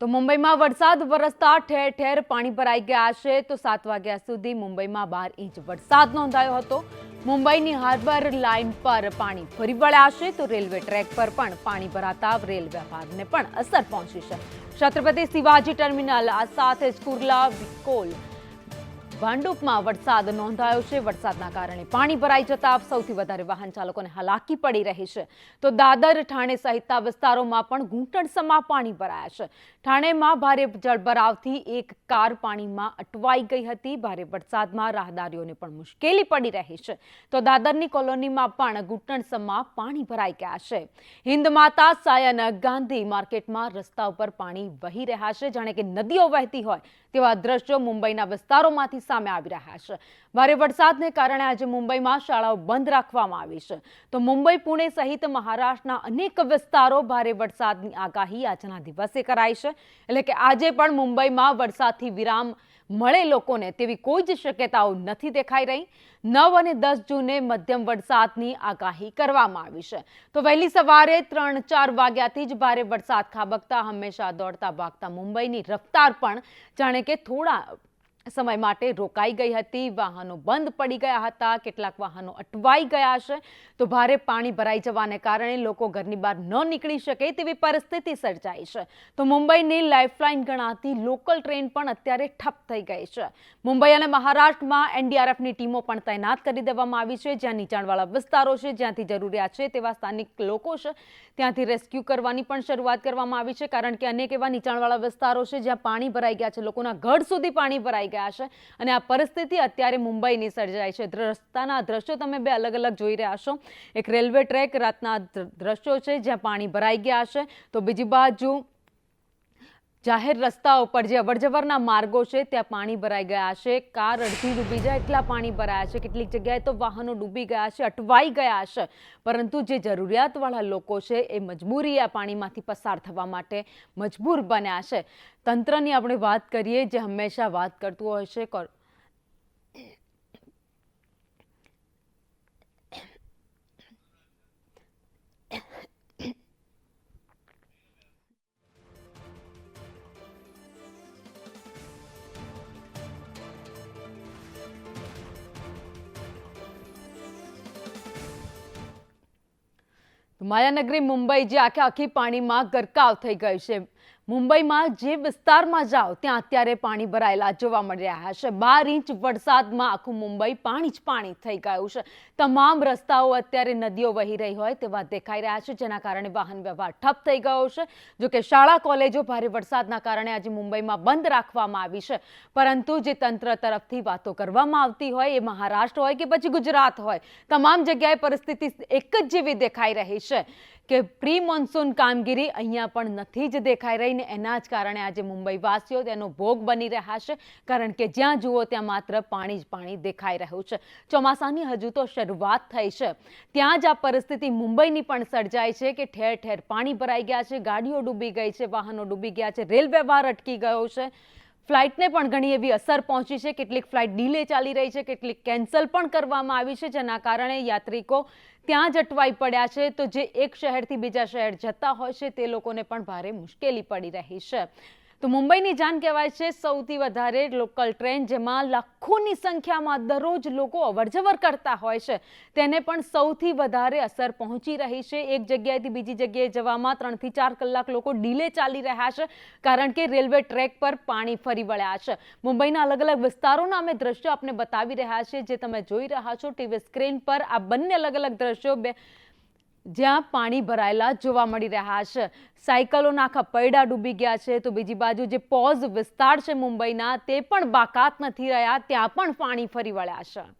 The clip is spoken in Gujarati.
તો મુંબઈમાં વરસાદ વરસતા ઠેર ઠેર પાણી ભરાઈ ગયા છે. તો સાત વાગ્યા સુધી મુંબઈમાં બાર ઇંચ વરસાદ નોંધાયો હતો. મુંબઈની હાર્બર લાઇન પર પાણી ફરી વળ્યા છે. તો રેલવે ટ્રેક પર પણ પાણી ભરાતા રેલ વ્યવહારને પણ અસર પહોંચી છે. છત્રપતિ શિવાજી ટર્મિનલ, આ સાથે જ કુર્લા, વિકોલ ભાંડુપમાં વરસાદ નોંધાયો છે. વરસાદના કારણે પાણી ભરાઈ જતા સૌથી વધારે વાહન ચાલકોને હાલાકી પડી રહી છે. તો દાદર, ઠાણે સહિતના વિસ્તારોમાં પણ ઘૂંટણસમાં પાણી ભરાયા છે. ઠાણેમાં ભારે જળભરાવથી એક કાર પાણીમાં અટવાઈ ગઈ હતી. ભારે વરસાદમાં રાહદારીઓને પણ મુશ્કેલી પડી રહી છે. તો દાદરની કોલોનીમાં પણ ઘૂંટણસમા પાણી ભરાઈ ગયા છે. હિન્દમાતા સાયન ગાંધી માર્કેટમાં રસ્તા ઉપર પાણી વહી રહ્યા છે. જાણે કે નદીઓ વહેતી હોય તેવા દ્રશ્યો મુંબઈના વિસ્તારોમાંથી સામે આવી રહ્યા છે. ભારે વરસાદને કારણે આજે મુંબઈમાં શાળાઓ બંધ રાખવામાં આવી છે. તો મુંબઈ, પુણે સહિત મહારાષ્ટ્રના અનેક વિસ્તારો ભારે વરસાદની આગાહી આજના દિવસે કરાઈ છે. એટલે કે આજે પણ મુંબઈમાં વરસાદથી વિરામ મળે લોકોને તેવી કોઈ જ શક્યતાઓ નથી દેખાઈ રહી. નવ અને દસ જૂને મધ્યમ વરસાદની આગાહી કરવામાં આવી છે. તો વહેલી સવારે ત્રણ ચાર વાગ્યાથી જ ભારે વરસાદ ખાબકતા હંમેશા દોડતા ભાગતા મુંબઈની રફતાર પણ જાણે કે થોડા સમય માટે રોકાઈ ગઈ હતી. વાહનો બંધ પડી ગયા હતા. કેટલાક વાહનો અટવાઈ ગયા છે. તો ભારે પાણી ભરાઈ જવાને કારણે લોકો ઘરની બહાર ન નીકળી શકે તેવી પરિસ્થિતિ સર્જાઈ છે. તો મુંબઈની લાઇફલાઇન ગણાતી લોકલ ટ્રેન પણ અત્યારે ઠપ થઈ ગઈ છે. મુંબઈ અને મહારાષ્ટ્રમાં એનડીઆરએફની ટીમો પણ તૈનાત કરી દેવામાં આવી છે. જ્યાં નીચાણવાળા વિસ્તારો છે, જ્યાંથી જરૂરિયાત છે તેવા સ્થાનિક લોકો છે, ત્યાંથી રેસ્ક્યુ કરવાની પણ શરૂઆત કરવામાં આવી છે. કારણ કે અનેક એવા નીચાણવાળા વિસ્તારો છે જ્યાં પાણી ભરાઈ ગયા છે. લોકોના ઘર સુધી પાણી ભરાઈ ગયા છે અને આ પરિસ્થિતિ અત્યારે મુંબઈની સર્જાય છે. રસ્તાના દ્રશ્યો તમે બે અલગ અલગ જોઈ રહ્યા છો. એક રેલવે ટ્રેક, રાતના દ્રશ્યો છે જ્યાં પાણી ભરાઈ ગયા છે. તો બીજી બાજુ જાહેર રસ્તાઓ પર જે અવરજવરના માર્ગો છે, ત્યાં પાણી ભરાઈ ગયા છે. કાર અડધી ડૂબી જાય, એટલા પાણી ભરાયા છે. કેટલીક જગ્યાએ તો વાહનો ડૂબી ગયા છે, અટવાઈ ગયા છે. પરંતુ જે જરૂરિયાતવાળા લોકો છે, એ મજબૂરી આ પાણીમાંથી પસાર થવા માટે મજબૂર બન્યા છે. તંત્રની આપણે વાત કરીએ, જે હંમેશા વાત કરતું હોય છે માયાનગરી મુંબઈ જે આખે આખી પાણીમાં ગરકાવ થઈ ગયું છે. મુંબઈમાં જે વિસ્તારમાં જાઓ, ત્યાં અત્યારે પાણી ભરાયેલા જોવા મળી રહ્યા છે. બાર ઇંચ વરસાદમાં આખું મુંબઈ પાણી જ પાણી થઈ ગયું છે. તમામ રસ્તાઓ અત્યારે નદીઓ વહી રહી હોય તેવા દેખાઈ રહ્યા છે, જેના કારણે વાહન વ્યવહાર ઠપ થઈ ગયો છે. જો કે શાળા, કોલેજો ભારે વરસાદના કારણે આજે મુંબઈમાં બંધ રાખવામાં આવી છે. પરંતુ જે તંત્ર તરફથી વાતો કરવામાં આવતી હોય, એ મહારાષ્ટ્ર હોય કે પછી ગુજરાત હોય, તમામ જગ્યાએ પરિસ્થિતિ એક જ જેવી દેખાઈ રહી છે. કે પ્રી મોન્સૂન કામગીરી અહીંયા પણ નથી જ દેખાઈ રહી ને એના જ કારણે આજે મુંબઈવાસીઓ તેનો ભોગ બની રહ્યા છે. કારણ કે જ્યાં જુઓ ત્યાં માત્ર પાણી જ પાણી દેખાઈ રહ્યું છે. ચોમાસાની હજુ તો શરૂઆત થઈ છે. ત્યાં જ આ પરિસ્થિતિ મુંબઈની પણ સર્જાય છે કે ઠેર ઠેર પાણી ભરાઈ ગયા છે, ગાડીઓ ડૂબી ગઈ છે, વાહનો ડૂબી ગયા છે રેલ વ્યવહાર અટકી ગયો છે. ફ્લાઇટને પણ ઘણી એવી અસર પહોંચી છે. કેટલીક ફ્લાઇટ ડીલે ચાલી રહી છે, કેટલીક કેન્સલ પણ કરવામાં આવી છે, જેના કારણે યાત્રિકો ત્યાં જ અટવાઈ પડ્યા છે. તો જે એક શહેરથી બીજા શહેર જતા હોય છે, તે લોકોને પણ ભારે મુશ્કેલી પડી રહી છે. તો મુંબઈની જાન કહેવાય છે, સૌથી વધારે લોકલ ટ્રેન જેમાં લાખોની સંખ્યામાં દરરોજ લોકો અવરજવર કરતા હોય છે. તેને પણ સૌથી વધારે અસર પહોંચી રહી છે. એક જગ્યાએથી બીજી જગ્યાએ જવામાં ત્રણથી ચાર કલાક લોકો ડીલે ચાલી રહ્યા છે, કારણ કે રેલવે ટ્રેક પર પાણી ફરી વળ્યા છે. મુંબઈના અલગ અલગ વિસ્તારોના અમે દ્રશ્યો આપને બતાવી રહ્યા છે જે તમે જોઈ રહ્યા છો, ટીવી સ્ક્રીન પર આ બંને અલગ અલગ દ્રશ્યો બે જ્યાં પાણી ભરાયેલા જોવા મળી રહ્યા છે. સાયકલોના આખા પૈડા ડૂબી ગયા છે. તો બીજી બાજુ જે પોઝ વિસ્તાર છે મુંબઈના, તે પણ બાકાત નથી રહ્યા. ત્યાં પણ પાણી ફરી વળ્યા છે.